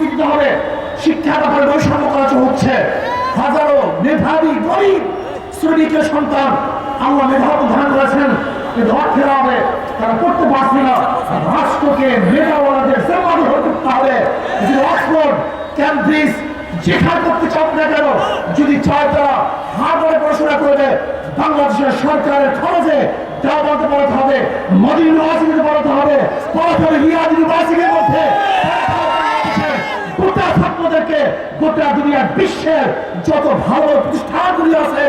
দিতে হবে শিক্ষা ব্যাপারে বৈষম্য করা হচ্ছে। হাজারো মেধাবী, গরিব শ্রমিকের সন্তান আল্লাহ মেধা প্রদান করেছেন। যদি চায় তারা হার্ডওয়ারে পড়াশোনা করবে, বাংলাদেশের সরকারের খরচে দাওয়াতে পড়াতে হবে হবে, পড়াতে হবে রিয়াদ ইউনিভার্সিটির মধ্যে। গোটা দুনিয়ার বিশ্বের যত ভালো প্রতিষ্ঠানগুলি আছে,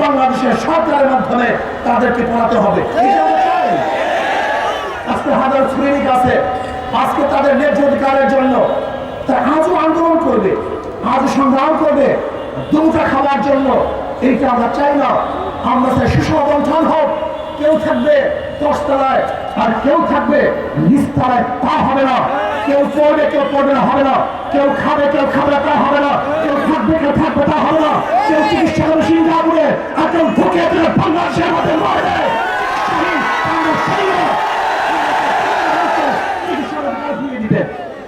বাংলাদেশের সরকারের মাধ্যমে তাদেরকে পড়াতে হবে। আজকে হাজার শ্রমিক আছে, আজকে তাদের ন্যায্য অধিকারের জন্য তারা আজও আন্দোলন করবে, আজও সংগ্রাম করবে, দুটা খাওয়ার জন্য এইটা আমরা চাই না, আমরা চাই সুসংগঠন হোক, কেউ থাকবে দশতলায় আর কেউ থাকবে নিচতলায়, তা হবে না কেউ পড়বে কেউ পড়বে না, হবে না। কেউ খাবে কেউ খাবে তা হবে না। কেউ থাকবে কেউ থাকবে, তা হবে না। কেউ চিকিৎসা করে সিঙ্গাপুরে আর কেউ ঢুকে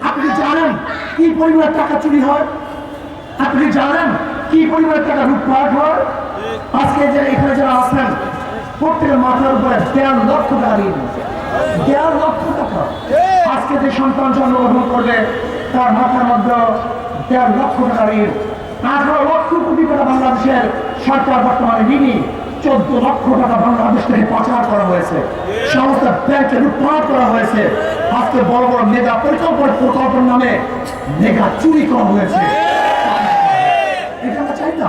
আপনি জানেন কি পরিমাণ টাকা চুরি হয়? আপনি জানেন কি পরিমাণ টাকা লুটপাট হয়? আজকে যে এখানে যারা আছেন, প্রত্যেকের মাথার উপরে দেড় লক্ষ টাকা দিয়ে দিয়েছে দেড় লক্ষ টাকা আজকে যে সন্তান জন্মগ্রহণ করবে তার মাথার মধ্যে দেড় লক্ষ টাকা ঋণ। আঠারো লক্ষ কোটি টাকা বাংলাদেশের সরকার বর্তমানে ঋণী চোদ্দ লক্ষ টাকা বাংলাদেশ থেকে পাচার করা হয়েছে। সমস্ত ব্যাংকে লুটপাট করা হয়েছে। আজকে বড় বড় মেগা পরিকল্পনা প্রকল্পের নামে মেগা চুরি করা হয়েছে। এটা চাই না।